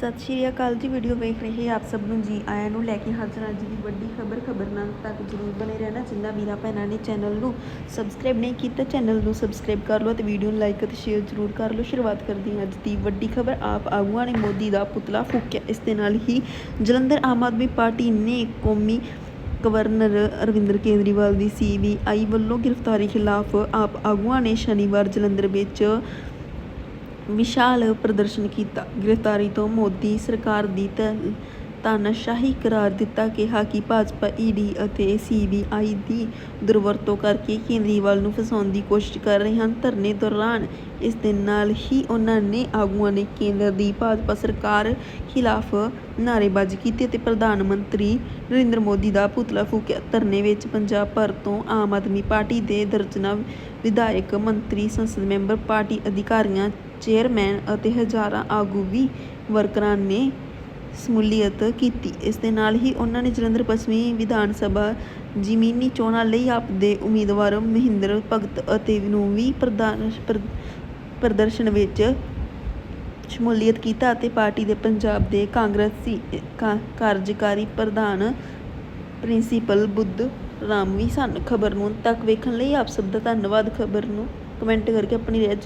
ਸਤਿ ਸ਼੍ਰੀ ਅਕਾਲ ਜੀ ਵੀਡੀਓ ਵੇਖ ਰਹੇ ਆਪ ਸਭ ਨੂੰ ਜੀ ਆਇਆਂ ਨੂੰ। ਲੈ ਕੇ ਹਾਜ਼ਰ ਹਾਂ ਅੱਜ ਦੀ ਵੱਡੀ ਖਬਰ ਖਬਰ ਨਾਲ ਤੱਕ ਜਰੂਰ ਬਣੇ ਰਹਿਣਾ। ਜਿੰਨਾ ਵੀਰਾਂ ਭੈਣਾਂ ਨੇ ਚੈਨਲ ਨੂੰ ਸਬਸਕ੍ਰਾਈਬ ਨਹੀਂ ਕੀਤਾ ਚੈਨਲ ਨੂੰ ਸਬਸਕ੍ਰਾਈਬ ਕਰ ਲਓ ਤੇ ਵੀਡੀਓ ਨੂੰ ਲਾਈਕ ਅਤੇ ਸ਼ੇਅਰ ਜਰੂਰ ਕਰ ਲਓ। ਸ਼ੁਰੂਆਤ ਕਰਦੇ ਹਾਂ ਅੱਜ ਦੀ ਵੱਡੀ ਖਬਰ। ਆਪ ਆਗੂਆਂ ਨੇ ਮੋਦੀ ਦਾ ਪੁਤਲਾ ਫੂਕਿਆ। ਇਸ ਦੇ ਨਾਲ ਹੀ ਜਲੰਧਰ ਆਮ ਆਦਮੀ ਪਾਰਟੀ ਨੇ ਕੌਮੀ ਗਵਰਨਰ ਅਰਵਿੰਦਰ ਕੇਜਰੀਵਾਲ ਦੀ ਸੀਬੀਆਈ ਵੱਲੋਂ ਗ੍ਰਿਫਤਾਰੀ ਖਿਲਾਫ ਆਪ ਆਗੂਆਂ ਨੇ ਸ਼ਨੀਵਾਰ ਜਲੰਧਰ ਵਿੱਚ ਵਿਸ਼ਾਲ ਪ੍ਰਦਰਸ਼ਨ ਕੀਤਾ। ਗ੍ਰਿਫਤਾਰੀ ਤੋਂ ਮੋਦੀ ਸਰਕਾਰ ਦੀ ਤ- ਤਾਨਾਸ਼ਾਹੀ ਕਰਾਰ ਦਿੱਤਾ, ਕਿਹਾ ਕਿ ਭਾਜਪਾ ਈਡੀ ਅਤੇ ਸੀਬੀਆਈ ਦੀ ਦੁਰਵਰਤੋਂ ਕਰਕੇ ਕੇਜਰੀਵਾਲ ਨੂੰ ਫਸਾਉਣ ਦੀ ਕੋਸ਼ਿਸ਼ ਕਰ ਰਹੇ ਹਨ। ਧਰਨੇ ਦੌਰਾਨ ਇਸ ਦੇ ਨਾਲ ਹੀ ਉਹਨਾਂ ਨੇ ਆਗੂਆਂ ਨੇ ਕੇਂਦਰ ਦੀ ਭਾਜਪਾ ਸਰਕਾਰ ਖਿਲਾਫ ਨਾਅਰੇਬਾਜ਼ੀ ਕੀਤੀ ਅਤੇ ਪ੍ਰਧਾਨ ਮੰਤਰੀ ਨਰਿੰਦਰ ਮੋਦੀ ਦਾ ਪੁਤਲਾ ਫੂਕਿਆ। ਧਰਨੇ ਵਿੱਚ ਪੰਜਾਬ ਭਰ ਤੋਂ ਆਮ ਆਦਮੀ ਪਾਰਟੀ ਦੇ ਦਰਜਨਾਂ ਵਿਧਾਇਕ, ਮੰਤਰੀ, ਸੰਸਦ ਮੈਂਬਰ, ਪਾਰਟੀ ਅਧਿਕਾਰੀਆਂ, ਚੇਅਰਮੈਨ ਅਤੇ ਹਜ਼ਾਰਾਂ ਆਗੂ ਵੀ ਵਰਕਰਾਂ ਨੇ ਸਮੂਲੀਅਤ ਕੀਤੀ। ਇਸ ਦੇ ਨਾਲ ਹੀ ਉਹਨਾਂ ਨੇ ਜਲੰਧਰ ਪੱਛਮੀ ਵਿਧਾਨ ਸਭਾ, ਜ਼ਮੀਨੀ ਚੋਣਾਂ ਲਈ ਆਪਦੇ ਉਮੀਦਵਾਰ ਮਹਿੰਦਰ ਭਗਤ ਅਤੇ ਨੂੰ ਵੀ ਪ੍ਰਧਾਨ ਪ੍ਰਦਰਸ਼ਨ ਵਿੱਚ ਸ਼ਮੂਲੀਅਤ ਕੀਤਾ ਅਤੇ ਪਾਰਟੀ ਦੇ ਪੰਜਾਬ ਦੇ ਕਾਂਗਰਸੀ ਕਾਰਜਕਾਰੀ ਪ੍ਰਧਾਨ ਪ੍ਰਿੰਸੀਪਲ ਬੁੱਧ ਰਾਮ ਵੀ ਸਨ। ਖਬਰ ਨੂੰ ਤੱਕ ਵੇਖਣ ਲਈ ਆਪ ਸਭ ਦਾ ਧੰਨਵਾਦ। ਖਬਰ ਨੂੰ ਕਮੈਂਟ ਕਰਕੇ ਆਪਣੀ ਰਾਏ